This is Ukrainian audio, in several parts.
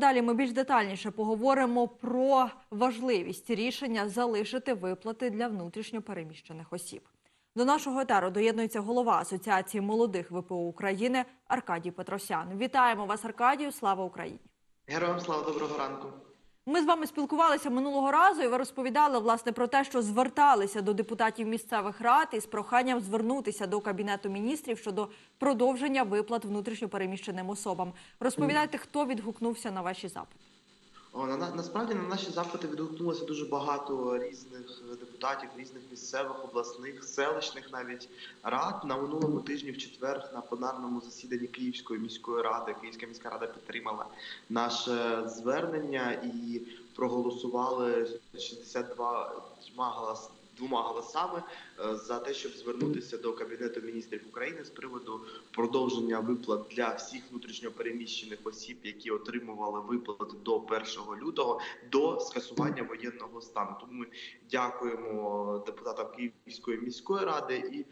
Далі ми більш детальніше поговоримо про важливість рішення залишити виплати для внутрішньо переміщених осіб. До нашого етеру доєднується голова Асоціації молодих ВПО України Аркадій Петросян. Вітаємо вас, Аркадію! Слава Україні! Героям слава доброго ранку. Ми з вами спілкувалися минулого разу, і ви розповідали власне про те, що зверталися до депутатів місцевих рад із проханням звернутися до кабінету міністрів щодо продовження виплат внутрішньопереміщеним особам. Розповідайте, хто відгукнувся на ваші запити. О, на, на- насправді на наші запити відгукнулося дуже багато різних депутатів, різних місцевих, обласних, селищних навіть рад. На минулому тижні в четвер на пленарному засіданні Київської міської ради Київська міська рада підтримала наше звернення і проголосували 62 голос, двома голосами е, за те, щоб звернутися до Кабінету міністрів України з приводу продовження виплат для всіх внутрішньопереміщених осіб, які отримували виплати до 1 лютого, до скасування воєнного стану. Тому ми дякуємо депутатам Київської міської ради і.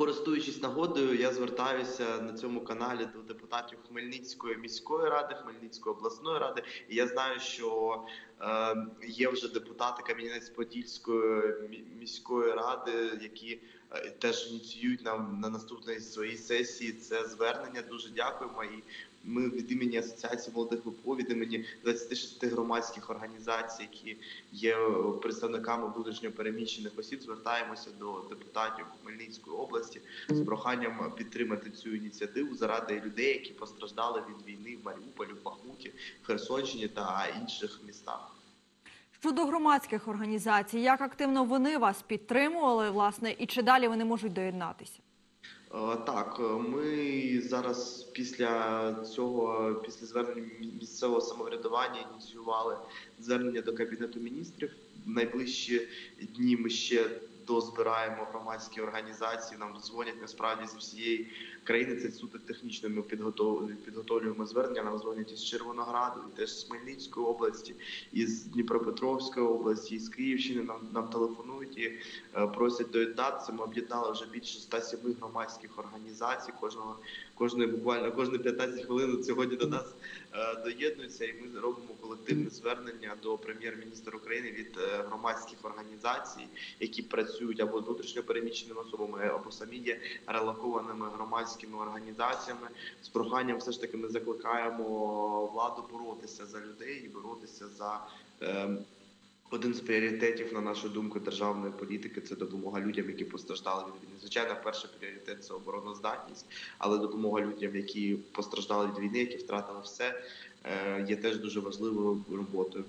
Користуючись нагодою, я звертаюся на цьому каналі до депутатів Хмельницької міської ради, Хмельницької обласної ради. І я знаю, що е, є вже депутати Кам'янець-Подільської міської ради, які е, теж ініціюють нам на наступній своїй сесії це звернення. Дуже дякуємо. І ми від імені Асоціації молодих ВПО, від імені 26 громадських організацій, які є представниками внутрішньо переміщених осіб, звертаємося до депутатів Хмельницької області з проханням підтримати цю ініціативу заради людей, які постраждали від війни в Маріуполі, в Бахмуті, в Херсонщині та інших містах. Щодо громадських організацій, як активно вони вас підтримували, власне, і чи далі вони можуть доєднатися? Е, Так, е, ми зараз після цього, після звернення місцевого самоврядування, ініціювали звернення до кабінету міністрів. В найближчі дні ми ще дозбираємо громадські організації. Нам дзвонять насправді з всієї країни. Це суто технічно. Ми підготов- підготовлюємо звернення. Нам дзвонять із Червонограду, і теж з Хмельницької області, із Дніпропетровської області, із Київщини. Нам нам телефонують і е, просять доєднатися. Ми об'єднали вже більше 107 громадських організацій. Кожного кожної буквально кожні 15 хвилин сьогодні до нас е, доєднуються, і ми робимо колективне звернення до прем'єр-міністра України від е, громадських організацій, які працюють або з внутрішньо переміщеними особами, або самі є релокованими громадськими організаціями. З проханням все ж таки ми закликаємо владу боротися за людей і боротися за. е, один з пріоритетів, на нашу думку, державної політики це допомога людям, які постраждали від війни. Звичайно, перший пріоритет це обороноздатність, але допомога людям, які постраждали від війни, які втратили все, е, є теж дуже важливою роботою.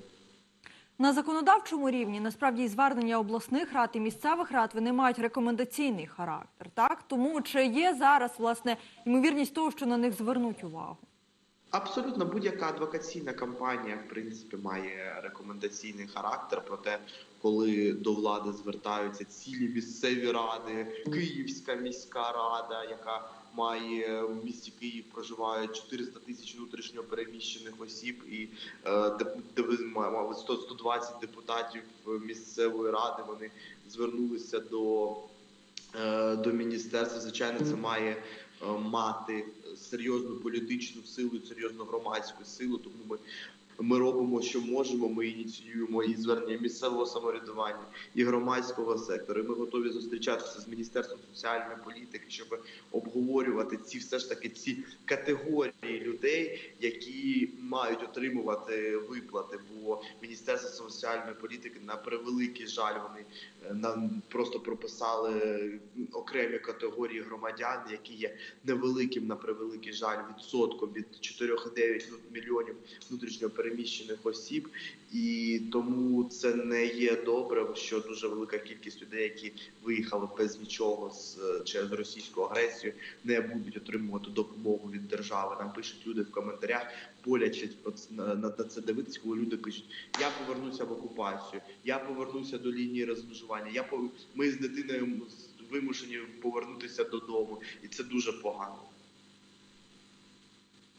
На законодавчому рівні насправді звернення обласних рад і місцевих рад вони мають рекомендаційний характер. Так тому чи є зараз власне ймовірність того, що на них звернуть увагу? Абсолютно будь-яка адвокаційна кампанія, в принципі, має рекомендаційний характер. Проте, коли до влади звертаються цілі місцеві ради, Київська міська рада, яка має в місті Київ проживають 400 тисяч внутрішньо переміщених осіб, і е, деп- деп- ма- мабуть 100 120 депутатів місцевої ради вони звернулися до е, до міністерства. Звичайно, це має е, мати серйозну політичну силу, серйозну громадську силу. Тому ми. Ми робимо, що можемо. Ми ініціюємо і звернення місцевого самоврядування і громадського сектору. Ми готові зустрічатися з міністерством соціальної політики, щоб обговорювати ці все ж таки ці категорії людей, які мають отримувати виплати. Бо міністерство соціальної політики на превеликий жаль вони е, нам просто прописали окремі категорії громадян, які є невеликим на превеликий жаль відсотком від 4,9 мільйонів внутрішньо переміщених осіб, і тому це не є добре, що дуже велика кількість людей, які виїхали без нічого з через російську агресію, не будуть отримувати допомогу від держави. Нам пишуть люди в коментарях, боляче на, це дивитись, коли люди пишуть: я повернуся в окупацію, я повернуся до лінії розмежування. Я ми з дитиною вимушені повернутися додому, і це дуже погано.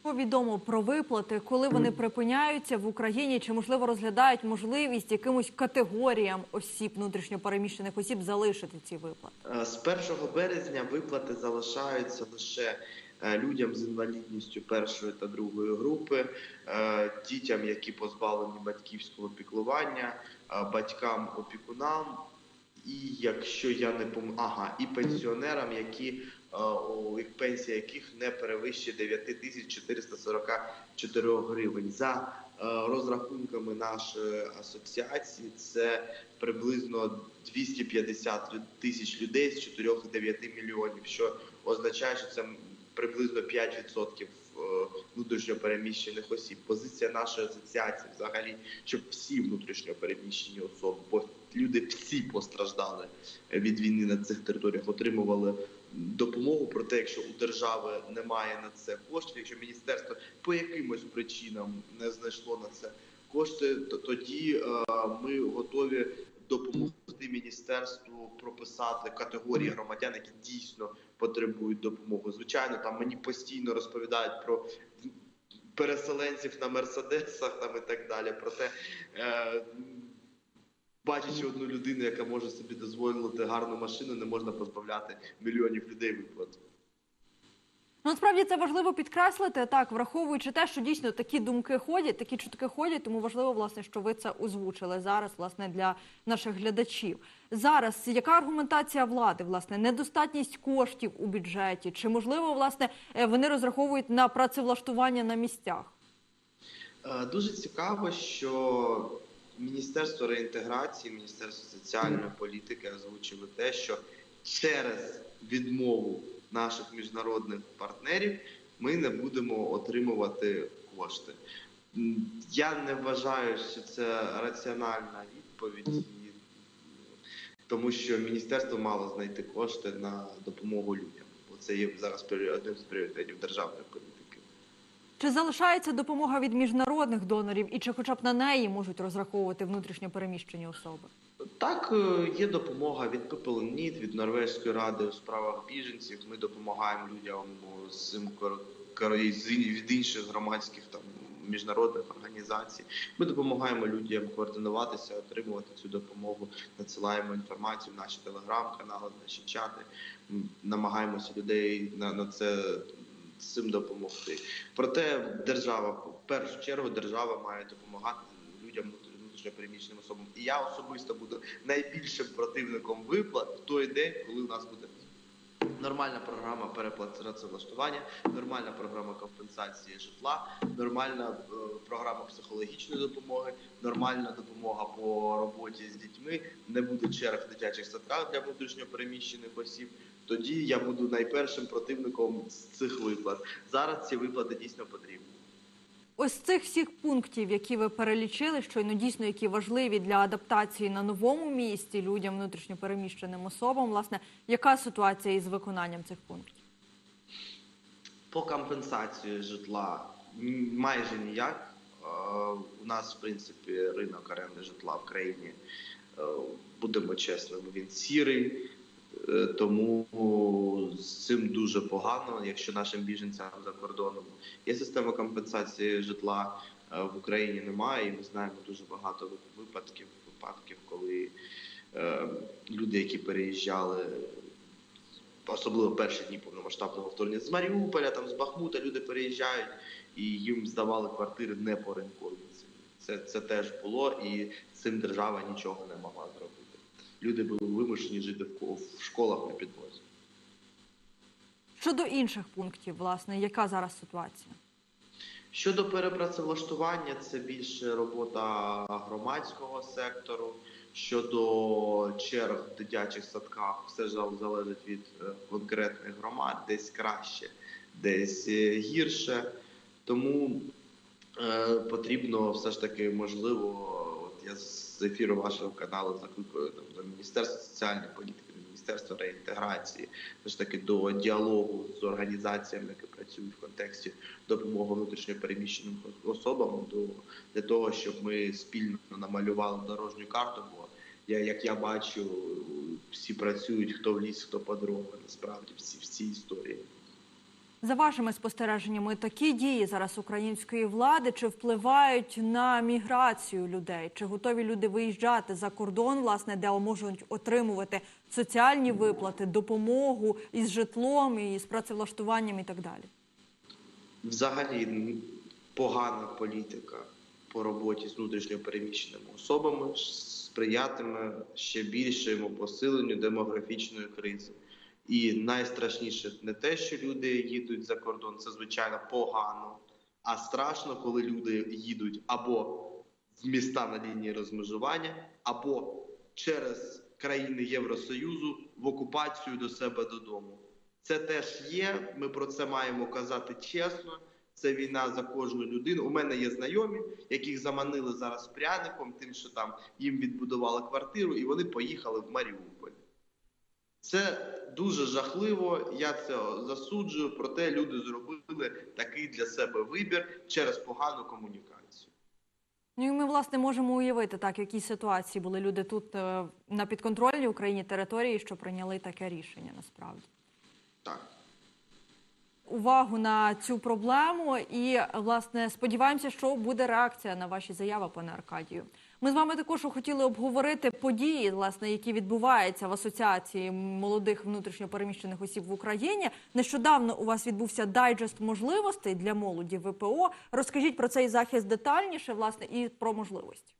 Що відомо про виплати, коли вони припиняються в Україні, чи можливо розглядають можливість якимось категоріям осіб внутрішньопереміщених осіб залишити ці виплати? Е, З 1 березня виплати залишаються лише е, людям з інвалідністю першої та другої групи, е, дітям, які позбавлені батьківського піклування, батькам опікунам. І якщо я не пом... ага, і пенсіонерам, які о, їх пенсія яких не перевищує 9444 гривень. За е, розрахунками нашої асоціації, це приблизно 250 лю- тисяч людей з 4-9 мільйонів, що означає, що це приблизно 5% е, внутрішньо переміщених осіб. Позиція нашої асоціації взагалі, щоб всі внутрішньо переміщені особи, бо люди всі постраждали від війни на цих територіях, отримували допомогу. Проте, якщо у держави немає на це коштів, якщо міністерство по якимось причинам не знайшло на це кошти, то тоді е, ми готові допомогти міністерству прописати категорії громадян, які дійсно потребують допомоги. Звичайно, там мені постійно розповідають про переселенців на мерседесах там і так далі. Проте е, бачачи одну людину, яка може собі дозволити гарну машину, не можна позбавляти мільйонів людей виплат. Ну, насправді це важливо підкреслити, так, враховуючи те, що дійсно такі думки ходять, такі чутки ходять, тому важливо, власне, що ви це озвучили зараз, власне, для наших глядачів. Зараз яка аргументація влади, власне, недостатність коштів у бюджеті? Чи можливо, власне, е, вони розраховують на працевлаштування на місцях? Е, Дуже цікаво, що Міністерство реінтеграції, Міністерство соціальної політики озвучили те, що через відмову наших міжнародних партнерів ми не будемо отримувати кошти. Я не вважаю, що це раціональна відповідь, тому що міністерство мало знайти кошти на допомогу людям. Бо це є зараз одним з пріоритетів державної політики. Чи залишається допомога від міжнародних донорів, і чи хоча б на неї можуть розраховувати внутрішньо переміщені особи? Так, е, є допомога від ППЛНІТ, від Норвезької ради у справах біженців. Ми допомагаємо людям кор- з від інших громадських там міжнародних організацій. Ми допомагаємо людям координуватися, отримувати цю допомогу, надсилаємо інформацію в наші телеграм-канали, наші чати. Намагаємося людей на, на це цим допомогти. Проте держава, в першу чергу, держава має допомагати людям внутрішньопереміщеним особам. І я особисто буду найбільшим противником виплат в той день, коли у нас буде нормальна програма перепрацевлаштування, нормальна програма компенсації житла, нормальна е, програма психологічної допомоги, нормальна допомога по роботі з дітьми. Не буде черг в дитячих садках для внутрішньопереміщених осіб. Тоді я буду найпершим противником з цих виплат. Зараз ці виплати дійсно потрібні. Ось з цих всіх пунктів, які ви перелічили, щойно дійсно які важливі для адаптації на новому місці людям внутрішньо переміщеним особам, власне, яка ситуація із виконанням цих пунктів? По компенсації житла майже ніяк. Е, У нас, в принципі, ринок оренди житла в країні, е, будемо чесними, він сірий, тому з цим дуже погано, якщо нашим біженцям за кордоном є система компенсації житла. е, В Україні немає, і ми знаємо дуже багато випадків, випадків, коли е, люди, які переїжджали особливо перші дні повномасштабного вторгнення з Маріуполя, там з Бахмута люди переїжджають і їм здавали квартири не по ринковій. Це, це теж було, і цим держава нічого не могла зробити. Люди були вимушені жити в, школах на підвозі. Щодо інших пунктів, власне, яка зараз ситуація? Щодо перепрацевлаштування, це більше робота громадського сектору. Щодо черг в дитячих садках, все ж залежить від е, конкретних громад, десь краще, десь е, гірше. Тому е, потрібно все ж таки можливо, от я з ефіру вашого каналу закликаю там, до Міністерства соціальної політики, Міністерства реінтеграції, все ж таки до діалогу з організаціями, які працюють в контексті допомоги внутрішньопереміщеним особам, до для того, щоб ми спільно намалювали дорожню карту. Бо я, як я бачу, всі працюють, хто в ліс, хто по дорогу. Насправді всі всі історії. За вашими спостереженнями, такі дії зараз української влади чи впливають на міграцію людей? Чи готові люди виїжджати за кордон, власне, де можуть отримувати соціальні виплати, допомогу із житлом, і з працевлаштуванням і так далі? взагалі погана політика по роботі з внутрішньо переміщеними особами сприятиме ще більшому посиленню демографічної кризи. І найстрашніше не те, що люди їдуть за кордон, це звичайно погано, а страшно, коли люди їдуть або в міста на лінії розмежування, або через країни Євросоюзу в окупацію до себе додому. Це теж є. Ми про це маємо казати чесно. Це війна за кожну людину. У мене є знайомі, яких заманили зараз пряником, тим, що там їм відбудували квартиру, і вони поїхали в Маріуполь. Це дуже жахливо. Я це засуджую. Проте люди зробили такий для себе вибір через погану комунікацію. Ну і ми власне можемо уявити так, в якій ситуації були люди тут е, на підконтрольній Україні території, що прийняли таке рішення насправді. Так. Увагу на цю проблему і власне сподіваємося, що буде реакція на ваші заяви, пане Аркадію. Ми з вами також хотіли обговорити події, власне, які відбуваються в асоціації молодих внутрішньопереміщених осіб в Україні. Нещодавно у вас відбувся дайджест можливостей для молоді ВПО. Розкажіть про цей захист детальніше, власне, і про можливості.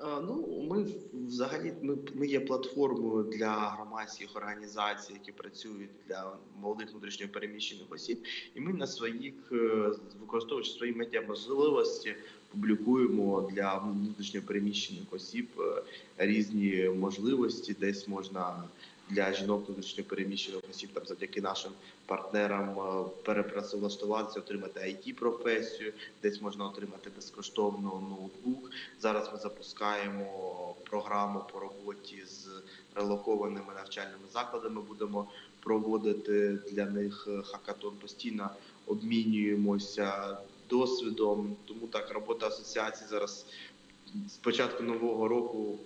Е, Ну, ми взагалі ми, ми є платформою для громадських організацій, які працюють для молодих внутрішньопереміщених осіб, і ми на своїх е, використовуючи свої медіа можливості, публікуємо для внутрішньопереміщених осіб е, різні можливості. Десь можна для жінок внутрішньопереміщених осіб там завдяки нашим партнерам е, перепрацевлаштуватися, отримати it професію, десь можна отримати безкоштовно ноутбук. Зараз ми запускаємо програму по роботі з релокованими навчальними закладами. Будемо проводити для них е, хакатон. Постійно обмінюємося досвідом. Тому так робота асоціації зараз з початку нового року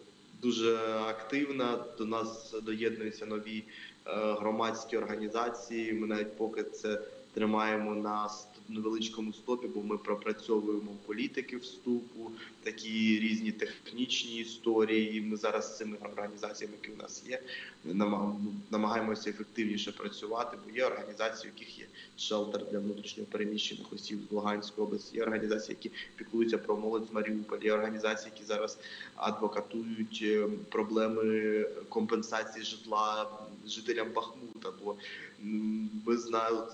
дуже активна. До нас доєднуються нові е, громадські організації. Ми навіть поки це тримаємо на невеличкому стопі, бо ми пропрацьовуємо політики вступу, такі різні технічні історії. Ми зараз з цими організаціями, які у нас є, нама- намагаємося ефективніше працювати, бо є організації, у яких є шелтер для внутрішньо переміщених осіб з Луганської області, є організації, які піклуються про молодь з Маріуполя, є організації, які зараз адвокатують е, проблеми компенсації житла жителям Бахмута. Бо ми знаємо,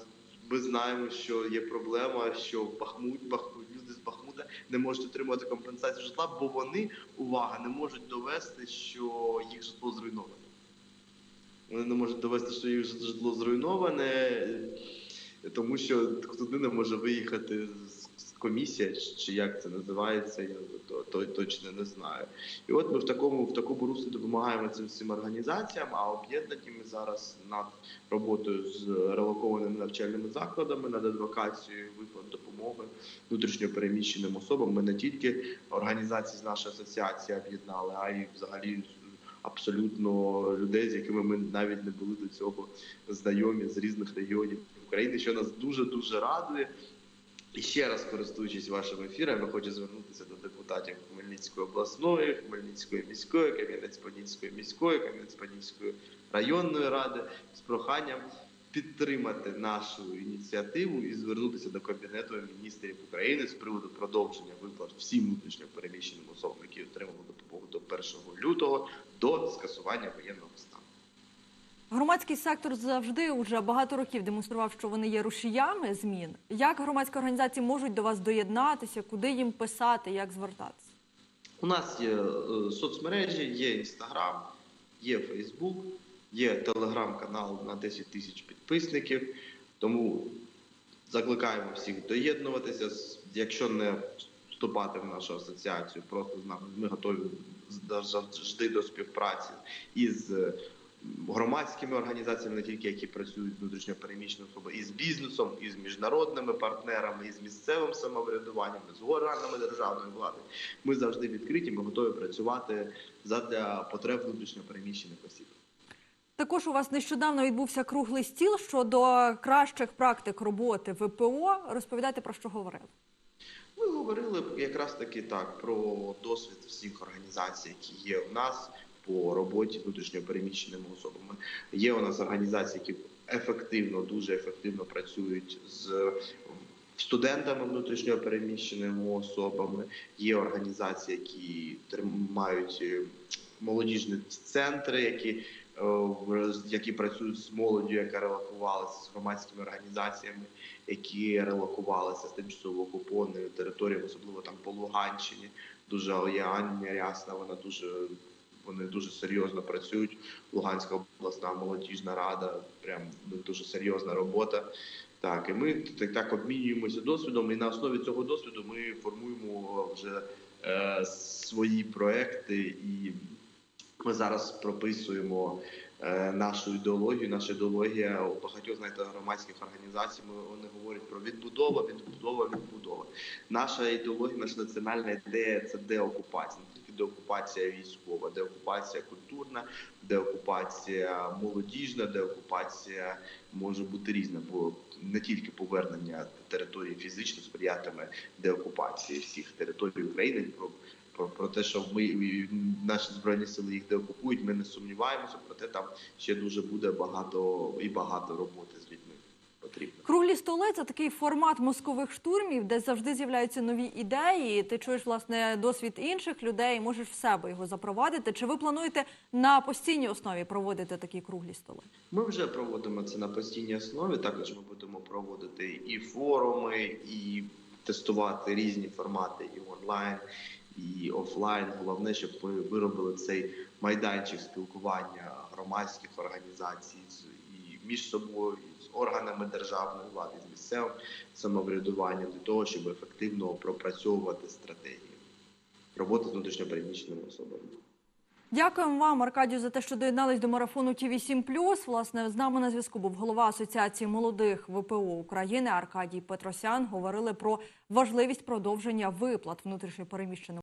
ми знаємо, що є проблема, що Бахмут, Бахмут люди з Бахмута не можуть отримати компенсацію житла, бо вони увага не можуть довести, що їх житло зруйноване. Вони не можуть довести, що їх житло зруйноване, тому що хто не може виїхати з комісія, чи як це називається, я то, то, точно не знаю. І от ми в такому в такому руслі допомагаємо цим всім організаціям, а об'єднані ми зараз над роботою з релокованими навчальними закладами, над адвокацією виплат допомоги внутрішньо переміщеним особам. Ми не тільки організації з нашої асоціації об'єднали, а й взагалі абсолютно людей, з якими ми навіть не були до цього знайомі з різних регіонів України, що нас дуже дуже радує. І ще раз користуючись вашим ефіром, я хочу звернутися до депутатів Хмельницької обласної, Хмельницької міської, Кам'янець-Подільської міської, Кам'янець-Подільської районної ради з проханням підтримати нашу ініціативу і звернутися до Кабінету міністрів України з приводу продовження виплат всім внутрішньо переміщеним особам, які отримали допомогу до 1 лютого, до скасування воєнного стану. Громадський сектор завжди уже багато років демонстрував, що вони є рушіями змін. Як громадські організації можуть до вас доєднатися, куди їм писати, як звертатися? У нас є е, соцмережі, є Інстаграм, є Фейсбук, є телеграм-канал на 10 тисяч підписників. Тому закликаємо всіх доєднуватися. Якщо не вступати в нашу асоціацію, просто з нами ми готові завжди до співпраці із е, громадськими організаціями, не тільки які працюють з внутрішньо переміщеними особами, і з бізнесом, і з міжнародними партнерами, і з місцевим самоврядуванням, і з органами державної влади. Ми завжди відкриті. Ми готові працювати задля потреб внутрішньо переміщених осіб. Також у вас нещодавно відбувся круглий стіл щодо кращих практик роботи ВПО. Розповідайте про що говорили. Ми говорили якраз таки так про досвід всіх організацій, які є у нас по роботі внутрішньо переміщеними особами. Є у нас організації, які ефективно, дуже ефективно працюють з студентами внутрішньо переміщеними особами. Є організації, які тримають е, молодіжні центри, які, е, які працюють з молоддю, яка релокувалася з громадськими організаціями, які релокувалися з тимчасово окупованої території, особливо там по Луганщині. Дуже Аня Рясна, вона дуже вони дуже серйозно працюють. Луганська обласна молодіжна рада, прям дуже серйозна робота. Так, і ми так, так обмінюємося досвідом, і на основі цього досвіду ми формуємо вже е, свої проекти, і ми зараз прописуємо е, нашу ідеологію. Наша ідеологія у багатьох знаєте, громадських організацій. Ми вони говорять про відбудова, відбудова, відбудова. Наша ідеологія, наша національна ідея це деокупація, деокупація військова, деокупація культурна, деокупація молодіжна, деокупація може бути різна, бо не тільки повернення території фізично сприятиме деокупації всіх територій України. Про, про, про те, що ми наші збройні сили їх деокупують, ми не сумніваємося. Проте там ще дуже буде багато і багато роботи з людьми потрібно. Круглі столи це такий формат мозкових штурмів, де завжди з'являються нові ідеї. Ти чуєш власне досвід інших людей, можеш в себе його запровадити. Чи ви плануєте на постійній основі проводити такі круглі столи? Ми вже проводимо це на постійній основі. Також ми будемо проводити і форуми, і тестувати різні формати і онлайн, і офлайн. Головне, щоб ми виробили цей майданчик спілкування громадських організацій з між собою, з органами державної влади, з місцевим самоврядуванням для того, щоб ефективно пропрацьовувати стратегії роботи з внутрішньопереміщеними особами. Дякуємо вам, Аркадію, за те, що доєднались до марафону ТІВІ 7 Власне, з нами на зв'язку був голова Асоціації молодих ВПО України Аркадій Петросян. Говорили про важливість продовження виплат внутрішньопереміщеним